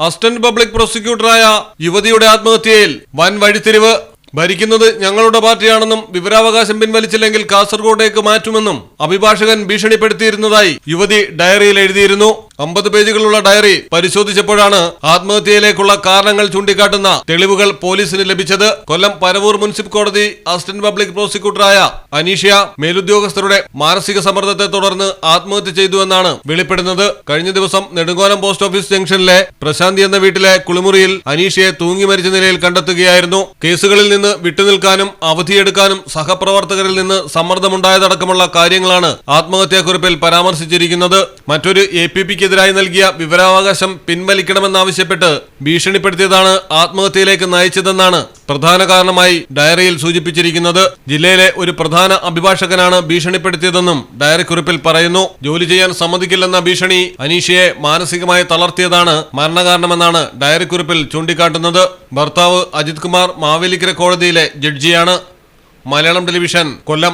Assistant public പ്രോസിക്യൂട്ടറായ യുവതിയുടെ ആത്മഹത്യയിൽ വൻ വഴിത്തിരിവ്. ഭരിക്കുന്നത് ഞങ്ങളുടെ പാർട്ടിയാണെന്നും വിവരാവകാശം പിൻവലിച്ചില്ലെങ്കിൽ കാസർഗോഡേക്ക് മാറ്റുമെന്നും അഭിഭാഷകൻ ഭീഷണിപ്പെടുത്തിയിരുന്നതായി യുവതി ഡയറിയിൽ എഴുതിയിരുന്നു. അമ്പത് പേജുകളുള്ള ഡയറി പരിശോധിച്ചപ്പോഴാണ് ആത്മഹത്യയിലേക്കുള്ള കാരണങ്ങൾ ചൂണ്ടിക്കാട്ടുന്ന തെളിവുകൾ പോലീസിന് ലഭിച്ചത്. കൊല്ലം പരവൂർ മുനിസിപ്പൽ കോടതി അസിസ്റ്റന്റ് പബ്ലിക് പ്രോസിക്യൂട്ടറായ അനീഷ്യ മേലുദ്യോഗസ്ഥരുടെ മാനസിക സമ്മർദ്ദത്തെ തുടർന്ന് ആത്മഹത്യ ചെയ്തുവെന്നാണ് വെളിപ്പെടുന്നത്. കഴിഞ്ഞ ദിവസം നെടുങ്കോലം പോസ്റ്റ് ഓഫീസ് ജംഗ്ഷനിലെ പ്രശാന്തി എന്ന വീട്ടിലെ കുളിമുറിയിൽ അനീഷയെ തൂങ്ങി മരിച്ച നിലയിൽ കണ്ടെത്തുകയായിരുന്നു. കേസുകളിൽ നിന്ന് വിട്ടുനിൽക്കാനും അവധിയെടുക്കാനും സഹപ്രവർത്തകരിൽ നിന്ന് സമ്മർദ്ദമുണ്ടായതടക്കമുള്ള കാര്യങ്ങളാണ് ആത്മഹത്യാക്കുറിപ്പിൽ പരാമർശിച്ചിരിക്കുന്നത്. മറ്റൊരു എ പി പിക്കെതിരായി നൽകിയ വിവരാവകാശം പിൻവലിക്കണമെന്നാവശ്യപ്പെട്ട് ഭീഷണിപ്പെടുത്തിയതാണ് ആത്മഹത്യയിലേക്ക് നയിച്ചതെന്നാണ് പ്രധാന കാരണമായി ഡയറിയിൽ സൂചിപ്പിച്ചിരിക്കുന്നത്. ജില്ലയിലെ ഒരു പ്രധാന അഭിഭാഷകനാണ് ഭീഷണിപ്പെടുത്തിയതെന്നും ഡയറി കുറിപ്പിൽ പറയുന്നു. ജോലി ചെയ്യാൻ സമ്മതിക്കില്ലെന്ന ഭീഷണി അനീഷയെ മാനസികമായി തളർത്തിയതാണ് മരണകാരണമെന്നാണ് ഡയറി കുറിപ്പിൽ ചൂണ്ടിക്കാട്ടുന്നത്. ഭർത്താവ് അജിത് കുമാർ മാവേലിക്കര കോടതിയിലെ ജഡ്ജിയാണ്. മലയാളം ടെലിവിഷൻ കൊല്ലം.